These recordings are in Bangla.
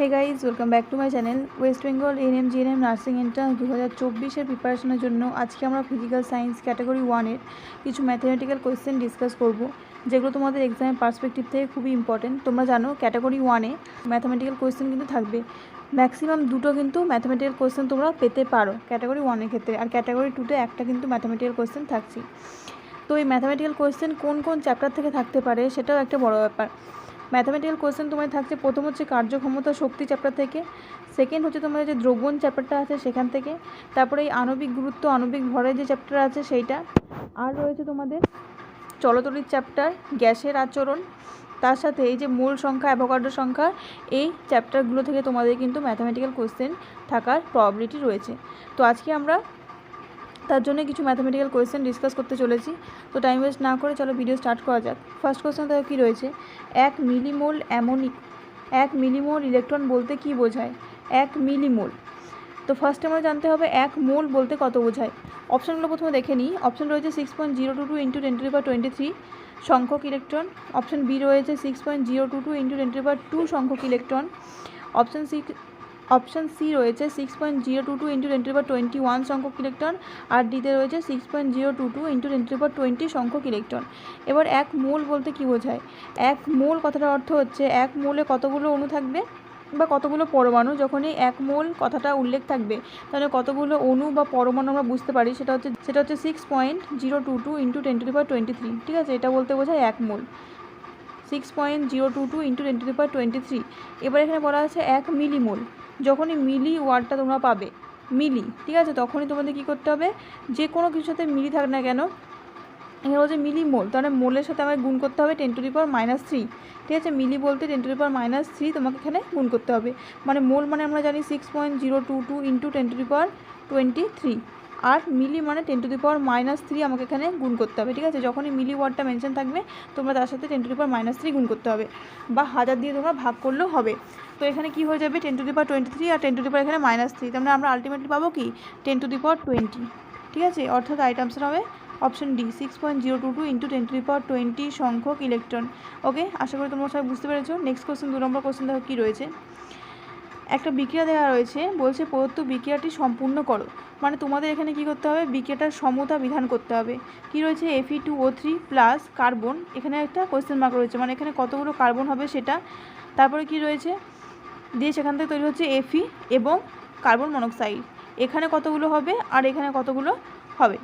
Hey guys welcome back to my channel West Bengal ANM GNM nursing entrance দু হাজার চব্বিশের প্রিপারেশনের জন্য আজকে আমরা ফিজিক্যাল সায়েন্স ক্যাটাগরি ওয়ানের কিছু ম্যাথামেটিক্যাল কোয়েশ্চেন ডিসকাস করব, যেগুলো তোমাদের এক্সামের পার্সপেক্টিভ থেকে খুবই ইম্পর্টেন্ট তোমরা জানো ক্যাটাগরি ওয়ানে ম্যাথামেটিক্যাল কোয়েশ্চেন কিন্তু থাকবে। ম্যাক্সিমাম দুটো কিন্তু ম্যাথামেটিক্যাল কোয়েশ্চেন তোমরা পেতে পারো ক্যাটাগরি ওয়ানের ক্ষেত্রে, আর ক্যাটাগরি টুতে একটা কিন্তু ম্যাথামেটিক্যাল কোয়েশ্চেন থাকছে তো এই ম্যাথামেটিক্যাল কোয়েশ্চেন কোন কোন চ্যাপ্টার থেকে থাকতে পারে, সেটাও একটা বড় ব্যাপার। ম্যাথামেটিক্যাল কোয়েশ্চেন তোমার থাকছে, প্রথম হচ্ছে কার্যক্ষমতা শক্তি চ্যাপ্টার থেকে সেকেন্ড হচ্ছে তোমাদের যে দ্রবণ চ্যাপ্টারটা আছে সেখান থেকে, তারপরে এই আণবিক গুরুত্ব, আণবিক ভরের যে চ্যাপ্টার আছে সেইটা, আর রয়েছে তোমাদের চলতলির চ্যাপ্টার গ্যাসের আচরণ, তার সাথে এই যে মূল সংখ্যা অ্যাভোকাডো সংখ্যা, এই চ্যাপ্টারগুলো থেকে তোমাদের কিন্তু ম্যাথামেটিক্যাল কোয়েশ্চেন থাকার প্রবাবিলিটি রয়েছে। তো আজকে আমরা তার জন্য কিছু ম্যাথামেটিক্যাল কোয়েশ্চেন ডিসকাস করতে চলেছি। তো টাইম ওয়েস্ট না করে চলো ভিডিও স্টার্ট করা যাক। ফার্স্ট কোয়েশ্চেন দেখো কী রয়েছে? এক মিলিমোল অ্যামোনিক এক মিলিমোল ইলেকট্রন বলতে কি বোঝায়? এক মিলিমোল তো ফার্স্ট আমরা জানতে হবে এক মোল বলতে কত বোঝায়? অপশানগুলো প্রথমে দেখে নিই। অপশান রয়েছে six point zero two two into ten to twenty three সংখ্যক ইলেকট্রন অপশান বি রয়েছে six point zero two two into ten to two সংখ্যক electron option six option C রয়েছে six point zero two two into ten to power twenty one সংখ্যক ইলেকট্রন আর ডিতে রয়েছে six point zero two two into ten to power twenty সংখ্যক ইলেকট্রন এবার এক মোল বলতে কী বোঝায়? এক মোল কথাটার অর্থ হচ্ছে এক মোলে কতগুলো অণু থাকবে বা কতগুলো পরমাণু? যখনই এক মোল কথাটা উল্লেখ থাকবে, তাহলে কতগুলো অণু বা পরমাণু আমরা বুঝতে পারি? সেটা হচ্ছে সেটা হচ্ছে six point zero two two into ten to power twenty three ঠিক আছে? এটা বলতে বোঝায় এক mole. Six point zero two two into ten to power twenty three এবার এখানে বলা আছে এক মিলিমোল যখনই মিলি ওয়ার্ডটা তোমরা পাবে, মিলি, ঠিক আছে? তখনই তোমাদের কি করতে হবে? যে কোনো কিছুর সাথে মিলি থাক না কেন, এখানে বলছে মিলি মোল, তাহলে মোলের সাথে আমাকে গুণ করতে হবে ten to the power minus three ঠিক আছে? মিলি বলতে ten to the power minus three তোমাকে এখানে গুণ করতে হবে। মানে মোল মানে আমরা জানি six point zero two two into ten to the power twenty three R milli মানে ten to the power minus three আমাকে এখানে গুণ করতে হবে, ঠিক আছে? যখনই মিলি ওয়ার্ডটা মেনশন থাকবে, তোমরা তার সাথে ten to the power minus three গুণ করতে হবে, বা হাজার দিয়ে তোমরা ভাগ করলেও হবে। তো এখানে কি হয়ে যাবে? Ten to the power twenty three R ten to the power এখানে মাইনাস থ্রি তার মানে আমরা আলটিমেটলি পাবো কি? Ten to the power twenty ঠিক আছে? অর্থাৎ আইটামসটা হবে option D six point zero two two into ten to the power twenty সংখ্যক ইলেকট্রন ওকে আশা করি তোমরা সবাই বুঝতে পেরেছ। নেক্সট কোশ্চেন দু নম্বর কোশ্চেন দেখো কী রয়েছে। একটা বিক্রিয়া দেওয়া রয়েছে, বলছে প্রদত্ত বিক্রিয়াটি সম্পূর্ণ করো। মানে তোমাদের এখানে কি করতে হবে? বিক্রিয়াটার সমতা বিধান করতে হবে। কি রয়েছে? Fe two O three plus carbon এখানে একটা কোয়েশ্চেন মার্ক রয়েছে। মানে এখানে কতগুলো কার্বন হবে সেটা? তারপরে কি রয়েছে? দিয়ে সেখান থেকে তৈরি হচ্ছে এফি এবং কার্বন মনোক্সাইড এখানে কতগুলো হবে? আর এখানে কতগুলো হবে?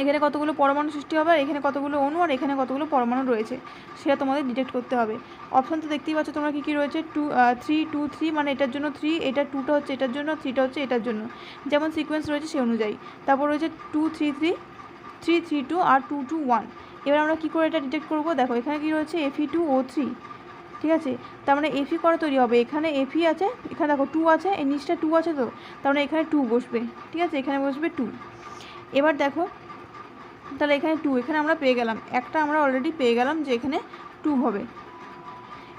এখানে কতগুলো পরমাণু সৃষ্টি হবে আর এখানে কতগুলো অণু, আর এখানে কতগুলো পরমাণু রয়েছে, সেটা তোমাদের ডিটেক্ট করতে হবে। অপশান তো দেখতেই পাচ্ছ তোমরা কী কী রয়েছে টু থ্রি টু থ্রি মানে এটার জন্য থ্রি এটা টুটা হচ্ছে এটার জন্য থ্রিটা হচ্ছে এটার জন্য। যেমন সিকোয়েন্স রয়েছে সেই অনুযায়ী। তারপর রয়েছে two three three three three two আর টু টু ওয়ান এবার আমরা কী করে এটা ডিটেক্ট করব? দেখো, এখানে কী রয়েছে এফি টু ও থ্রি ঠিক আছে? তার মানে এফি করা তৈরি হবে? এখানে এফি আছে, এখানে দেখো টু আছে, এই নিচটা টু আছে তো, তার মানে এখানে টু বসবে, ঠিক আছে? এখানে বসবে টু এবার দেখো তাহলে এখানে টু এখানে আমরা পেয়ে গেলাম। একটা আমরা অলরেডি পেয়ে গেলাম যে এখানে টু হবে।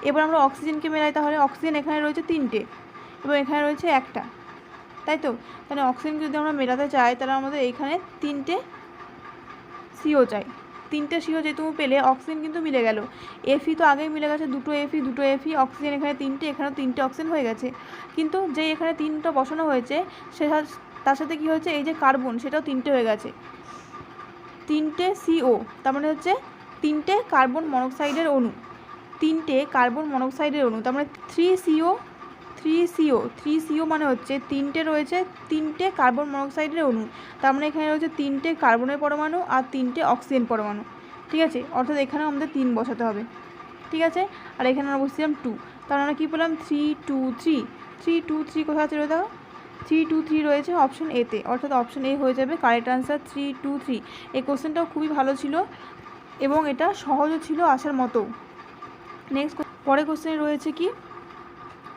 এবার আমরা অক্সিজেনকে মেলাই, তাহলে অক্সিজেন এখানে রয়েছে তিনটে এবং এখানে রয়েছে একটা। তাই তো? তাহলে অক্সিজেনকে যদি আমরা মেলাতে চাই, তাহলে আমাদের এখানে তিনটে সিও চাই। তিনটে সিও যেহেতু পেলে অক্সিজেন কিন্তু মিলে গেল। এফি তো আগেই মিলে গেছে, দুটো এফি দুটো এফি অক্সিজেন এখানে তিনটে, এখানেও তিনটে অক্সিজেন হয়ে গেছে। কিন্তু যেই এখানে তিনটা বসানো হয়েছে সে তার সাথে কী হয়েছে? এই যে কার্বন সেটাও তিনটে হয়ে গেছে। তিনটে সিও তার মানে হচ্ছে তিনটে কার্বন মনোক্সাইডের অণু। তিনটে কার্বন মনোক্সাইডের অণু, তার মানে three CO three CO three CO মানে হচ্ছে তিনটে রয়েছে, তিনটে কার্বন মনোক্সাইডের অণু। তার মানে এখানে রয়েছে তিনটে কার্বনের পরমাণু আর তিনটে অক্সিজেন পরমাণু। ঠিক আছে? অর্থাৎ এখানেও আমাদের তিন বসাতে হবে। ঠিক আছে? আর এখানে আমরা বসছিলাম টু তার মানে কী পেলাম? Three two three three two three কোথায় আছে রয়ে দেখো থ্রি টু থ্রি রয়েছে অপশন এতে অর্থাৎ অপশন এ হয়ে যাবে correct answer three two three. এই কোশ্চেনটাও খুবই ভালো ছিল এবং এটা সহজও ছিল আসার মতো। নেক্সট পরে কোশ্চেনে রয়েছে কি?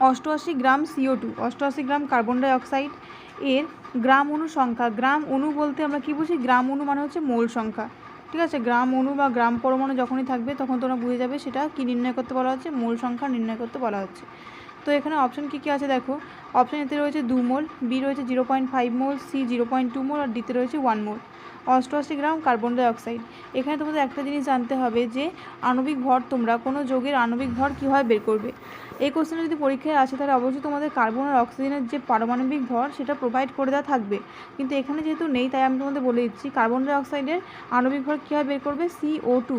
অষ্টআশি গ্রাম সিও টু অষ্টআশি গ্রাম কার্বন ডাইঅক্সাইড এর গ্রাম অণু সংখ্যা। গ্রাম অণু বলতে আমরা কী বুঝি? গ্রাম অণু মানে হচ্ছে মোল সংখ্যা। ঠিক আছে? গ্রাম অণু বা গ্রাম পরমাণু যখনই থাকবে, তখন তোমরা বুঝে যাবে সেটা কি নির্ণয় করতে বলা হচ্ছে? মোল সংখ্যা নির্ণয় করতে বলা হচ্ছে। তো এখানে অপশন কী কী আছে দেখো? অপশন এতে রয়েছে দু মোল বি রয়েছে zero point five mole C zero point two mole আর ডিতে রয়েছে ওয়ান মোল। অষ্টআশি গ্রাম কার্বন ডাইঅক্সাইড এখানে তোমাদের একটা জিনিস জানতে হবে যে, আণবিক ভর তোমরা কোনো যৌগের আণবিক ভর কীভাবে বের করবে? এই কোশ্চেনে যদি পরীক্ষায় আসে, তাহলে অবশ্যই তোমাদের কার্বন আর অক্সিজেনের যে পারমাণবিক ভর, সেটা প্রোভাইড করে দেওয়া থাকবে। কিন্তু এখানে যেহেতু নেই, তাই আমি তোমাদের বলে দিচ্ছি কার্বন ডাইঅক্সাইডের আণবিক ভর কীভাবে বের করবে? সিও টু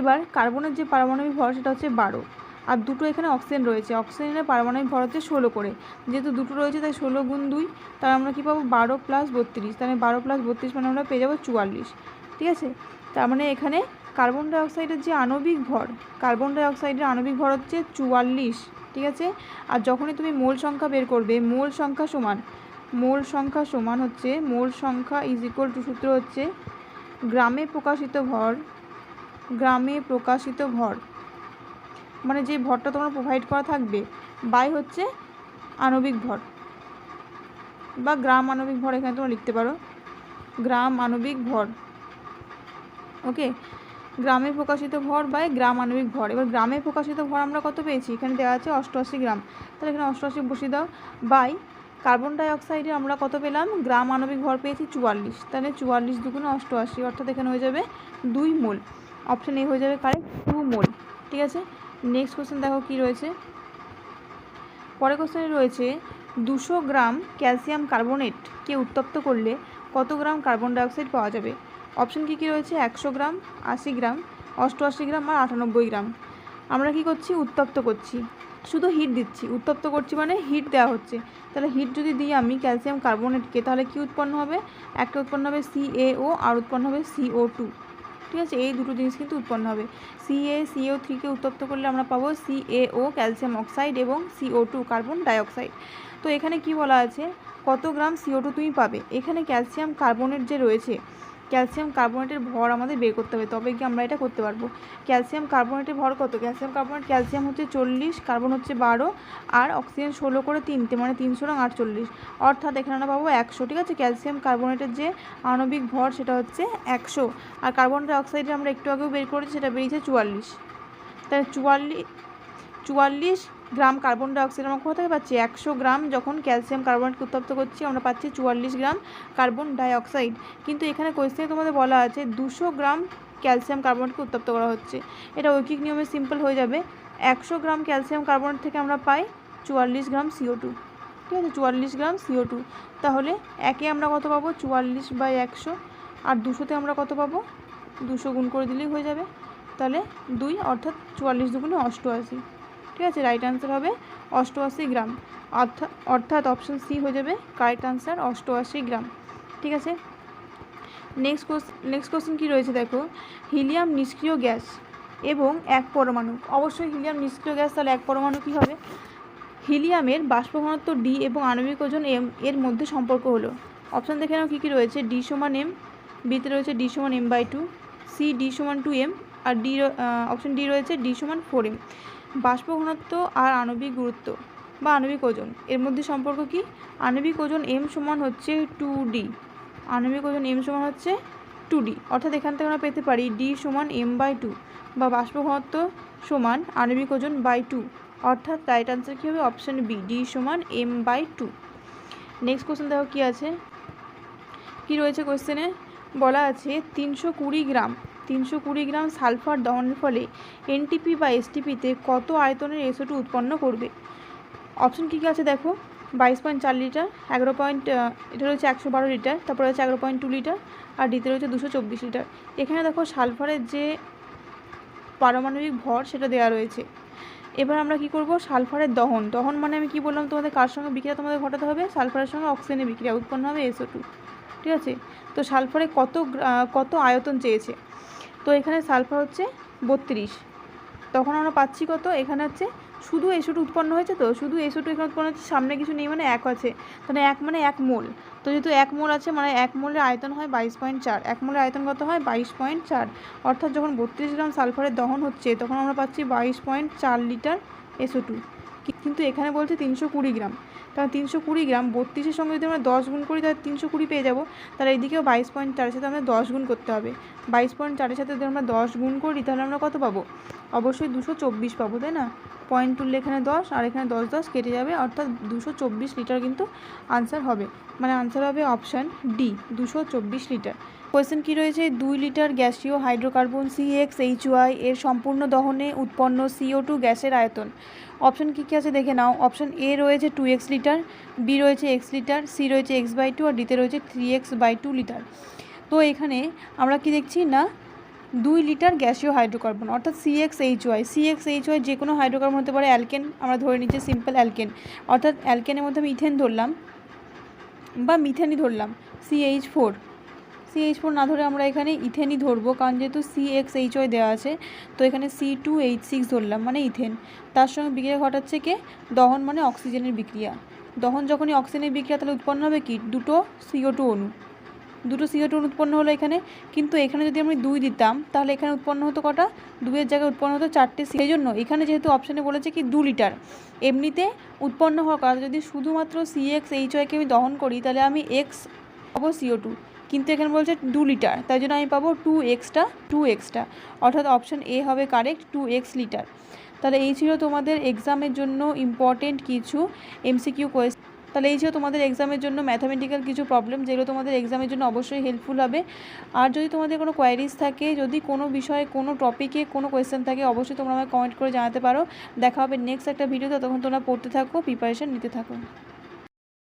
এবার কার্বনের যে পারমাণবিক ভর, সেটা হচ্ছে বারো। আর দুটো এখানে অক্সিজেন রয়েছে। অক্সিজেনের পারমাণবিক ভর হচ্ছে ষোলো করে। যেহেতু দুটো রয়েছে, তাই ষোলো গুণ দুই তার আমরা কী পাবো? বারো প্লাস বত্রিশ। তাহলে বারো প্লাস বত্রিশ মানে আমরা পেয়ে যাব চুয়াল্লিশ। ঠিক আছে? তার মানে এখানে কার্বন ডাইঅক্সাইডের যে আণবিক ভর কার্বন ডাইঅক্সাইডের আণবিক ভর হচ্ছে চুয়াল্লিশ। ঠিক আছে? আর যখনই তুমি মোল সংখ্যা বের করবে, মোল সংখ্যা সমান, মোল সংখ্যা সমান হচ্ছে, মোল সংখ্যা ইজ ইকুয়াল টু সূত্র হচ্ছে, গ্রামে প্রকাশিত ভর, গ্রামে প্রকাশিত ভর। মানে যে ভরটা তোমার প্রোভাইড করা থাকবে বাই হচ্ছে আণবিক ভর। বা গ্রাম আণবিক ভর এখানে তোমরা লিখতে পারো। গ্রাম আণবিক ভর। ওকে গ্রামে প্রকাশিত ভর বাই গ্রাম আণবিক ভর। এবার গ্রামে প্রকাশিত ভর আমরা কত পেয়েছি? এখানে দেওয়া আছে অষ্টআশি গ্রাম। তাহলে এখানে অষ্টআশি বসিয়ে দাও। বাই কার্বন ডাইঅক্সাইডে আমরা কত পেলাম? গ্রাম আণবিক ভর পেয়েছি চুয়াল্লিশ। তাহলে চুয়াল্লিশ দুগুণে অষ্টআশি, অর্থাৎ এখানে হয়ে যাবে দুই মোল। অপশান এ হয়ে যাবে কারেক্ট টু মোল। ঠিক আছে? নেক্সট কোশ্চেন দেখো কি রয়েছে? পরের কোশ্চেনে রয়েছে, দুশো গ্রাম ক্যালসিয়াম কার্বনেটকে উত্তপ্ত করলে কত গ্রাম কার্বন ডাইঅক্সাইড পাওয়া যাবে? অপশন কী কী রয়েছে? একশো গ্রাম, আশি গ্রাম, অষ্টআশি গ্রাম আর আটানব্বই গ্রাম। আমরা কি করছি? উত্তপ্ত করছি। শুধু হিট দিচ্ছি। উত্তপ্ত করছি মানে হিট দেওয়া হচ্ছে। তাহলে হিট যদি দিই আমি ক্যালসিয়াম কার্বনেটকে তাহলে কি উৎপন্ন হবে? একটা উৎপন্ন হবে সিএও আর উৎপন্ন হবে সিও টু ঠিক আছে? এই দুটো জিনিস কিন্তু উৎপন্ন হবে। সিএ সিও থ্রিকে উত্তপ্ত করলে আমরা পাবো C A O calcium oxide এবং সিও টু কার্বন ডাইঅক্সাইড তো এখানে কি বলা আছে? কত গ্রাম সিও টু তুমি পাবে? এখানে ক্যালসিয়াম কার্বনেট যে রয়েছে ক্যালসিয়াম কার্বনেটের ভর আমাদের বের করতে হবে, তবে কি আমরা এটা করতে পারব? ক্যালসিয়াম কার্বনেটের ভর কত? ক্যালসিয়াম কার্বনেট, ক্যালসিয়াম হচ্ছে চল্লিশ, কার্বন হচ্ছে বারো, আর অক্সিজেন ষোলো করে তিনটে মানে তিনশো রং আটচল্লিশ। অর্থাৎ এখানে আমরা পাবো একশো, ঠিক আছে? ক্যালসিয়াম কার্বনেটের যে আণবিক ভর সেটা হচ্ছে একশো, আর কার্বন ডাইঅক্সাইডে আমরা একটু আগেও বের করেছি, সেটা বেরিয়েছে চুয়াল্লিশ। তাহলে চুয়াল্লিশ চুয়াল্লিশ গ্রাম কার্বন ডাইঅক্সাইড আমরা কোথা থেকে পাচ্ছি? একশো গ্রাম যখন ক্যালসিয়াম কার্বনেটকে উত্তপ্ত করছি, আমরা পাচ্ছি চুয়াল্লিশ গ্রাম কার্বন ডাইঅক্সাইড। কিন্তু এখানে কোয়েশ্চেনে তোমাদের বলা আছে, দুশো গ্রাম ক্যালসিয়াম কার্বনেটকে উত্তপ্ত করা হচ্ছে। এটা ঐকিক নিয়মে সিম্পল হয়ে যাবে। একশো গ্রাম ক্যালসিয়াম কার্বনেট থেকে আমরা পাই চুয়াল্লিশ গ্রাম সিও টু ঠিক আছে? চুয়াল্লিশ গ্রাম সিও টু তাহলে একে আমরা কত পাবো? চুয়াল্লিশ বাই একশো। আর দুশোতে আমরা কত পাবো? দুশো গুণ করে দিলেই হয়ে যাবে। তাহলে দুই, অর্থাৎ চুয়াল্লিশ দুগুণে অষ্টআশি। ঠিক আছে রাইট আনসার হবে অষ্টআশি গ্রাম। অর্থাৎ অপশন সি হয়ে যাবে কারেক্ট আনসার অষ্টআশি গ্রাম। ঠিক আছে? নেক্সট কোশ্চেন নেক্সট কোশ্চেন কী রয়েছে দেখো? হিলিয়াম নিষ্ক্রিয় গ্যাস এবং এক পরমাণু। অবশ্যই হিলিয়াম নিষ্ক্রিয় গ্যাস, তাহলে এক পরমাণু কী হবে? হিলিয়ামের বাষ্প ঘনত্ব ডি এবং আণবিক ওজন এম এর মধ্যে সম্পর্ক হলো। অপশান দেখে নাও কী কী রয়েছে? ডি সমান এম বিতে রয়েছে ডি সমান M by two C D সমান টু এম আর ডি অপশান ডি রয়েছে ডি সমান ফোর এম বাষ্প ঘনত্ব আর আণবিক গুরুত্ব বা আণবিক ওজন। এর মধ্যে সম্পর্ক কি? আণবিক ওজন এম সমান হচ্ছে টু ডি আণবিক ওজন এম সমান হচ্ছে টু ডি অর্থাৎ এখান থেকে আমরা পেতে পারি ডি সমান এম বাই টু বা বাষ্প ঘনত্ব সমান আণবিক ওজন বাই টু অর্থাৎ রাইট আনসার কী হবে? অপশান বি ডি সমান M by two next question দেখো কী আছে? কী রয়েছে কোশ্চেনে বলা আছে তিনশো কুড়ি গ্রাম তিনশো কুড়ি গ্রাম সালফার দহনের ফলে এনটিপি বা এসটিপিতে কত আয়তনের এসওটু উৎপন্ন করবে? অপশন কী কী আছে দেখো? বাইশ পয়েন্ট চার লিটার, এগারো পয়েন্ট এটা রয়েছে একশো বারো লিটার, তারপরে রয়েছে এগারো পয়েন্ট টু লিটার, আর ডিতে রয়েছে দুশো চব্বিশ লিটার। এখানে দেখো সালফারের যে পারমাণবিক ভর সেটা দেওয়া রয়েছে। এবার আমরা কি করব? সালফারের দহন। দহন মানে আমি কি বললাম তোমাদের? কার সঙ্গে বিক্রিয়া তোমাদের ঘটাতে হবে? সালফারের সঙ্গে অক্সিজেনের বিক্রিয়া, উৎপন্ন হবে এসও টু ঠিক আছে? তো সালফারে কত কত আয়তন চেয়েছে? তো এখানে সালফার হচ্ছে বত্রিশ। তখন আমরা পাচ্ছি কত? এখানে হচ্ছে শুধু এসোটু উৎপন্ন হয়েছে তো? শুধু এসোটু এখানে উৎপন্ন হচ্ছে সামনে কিছু নেই মানে এক আছে। তাহলে এক মানে এক মোল। তো যেহেতু এক মোল আছে মানে এক মোলের আয়তন হয় বাইশ পয়েন্ট চার। এক মোলের আয়তন কত হয়? বাইশ পয়েন্ট চার। অর্থাৎ যখন বত্রিশ গ্রাম সালফারের দহন হচ্ছে, তখন আমরা পাচ্ছি বাইশ পয়েন্ট চার লিটার এসো টু। কিন্তু এখানে বলছে তিনশো কুড়ি গ্রাম। কারণ তিনশো কুড়ি গ্রাম, বত্রিশের সঙ্গে যদি আমরা দশ গুণ করি, তাহলে তিনশো কুড়ি পেয়ে যাব। তাহলে এইদিকেও বাইশ পয়েন্ট চারের সাথে আমরা দশ গুণ করতে হবে। বাইশ পয়েন্ট চারের সাথে যদি আমরা দশ গুণ করি, তাহলে আমরা কত পাবো? অবশ্যই দুশো চব্বিশ পাবো, তাই না? পয়েন্ট তুললে এখানে দশ, আর এখানে দশ দশ কেটে যাবে, অর্থাৎ দুশো চব্বিশ লিটার কিন্তু আনসার হবে। মানে আনসার হবে অপশান ডি দুশো চব্বিশ লিটার। কোয়েশ্চেন কী রয়েছে? দুই লিটার গ্যাসীয় hydrocarbon C X H Y এর সম্পূর্ণ দহনে উৎপন্ন সিও টু গ্যাসের আয়তন। অপশান কী কী আছে দেখে নাও। অপশান এ রয়েছে টু এক্স লিটার বি রয়েছে এক্স লিটার সি রয়েছে এক্স বাই টু আর ডিতে রয়েছে three X by two litre. তো এখানে আমরা কি দেখছি না? দুই লিটার গ্যাসীয় হাইড্রোকার্বন, অর্থাৎ C X H Y C X H Y যে কোনো হাইড্রোকার্বন হতে পারে অ্যালকেন, আমরা ধরে নিচ্ছি সিম্পল অ্যালকেন। অর্থাৎ অ্যালকেনের মধ্যে আমি ইথেন ধরলাম বা মিথেনই ধরলাম সিএইচ ফোর সিএইচ ফোর না ধরে আমরা এখানে ইথেনই ধরবো, কারণ যেহেতু সি এক্স এইচ ওয়াই দেওয়া আছে, তো এখানে সি টু এইচ সিক্স ধরলাম মানে ইথেন। তার সঙ্গে বিক্রিয়া ঘটাচ্ছে কে? দহন মানে অক্সিজেনের বিক্রিয়া। দহন যখনই অক্সিজেনের বিক্রিয়া, তাহলে উৎপন্ন হবে কি? দুটো সিও টু অণু। দুটো সিও টু উৎপন্ন হলো এখানে, কিন্তু এখানে যদি আমি দুই দিতাম, তাহলে এখানে উৎপন্ন হতো কটা? দুইয়ের জায়গায় উৎপন্ন হতো চারটে সেই জন্য এখানে যেহেতু অপশানে বলেছে কি, দু লিটার। এমনিতে উৎপন্ন হওয়ার কারণে যদি শুধুমাত্র সি এক্স এইচ ওয়াইকে আমি দহন করি, তাহলে আমি এক্স পাবো সিও টু কিন্তু এখানে বলছে দু লিটার তাই জন্য আমি পাবো টু এক্সটা টু এক্সটা অর্থাৎ অপশান এ হবে কারেক্ট টু এক্স লিটার তাহলে এই ছিল তোমাদের এক্সামের জন্য ইম্পর্টেন্ট কিছু এমসিকিউ কোয়েশ্চেন তাহলে এই ছিল তোমাদের এক্সামের জন্য ম্যাথামেটিক্যাল কিছু প্রবলেম যেগুলো তোমাদের এক্সামের জন্য অবশ্যই হেল্পফুল হবে। আর যদি তোমাদের কোনো কোয়ারিজ থাকে, যদি কোনো বিষয়ে কোনো টপিকে কোনো কোয়েশ্চেন থাকে, অবশ্যই তোমরা আমাকে কমেন্ট করে জানাতে পারো। দেখা হবে নেক্সট একটা ভিডিওতে তখন তোমরা পড়তে থাকো প্রিপারেশন নিতে থাকো।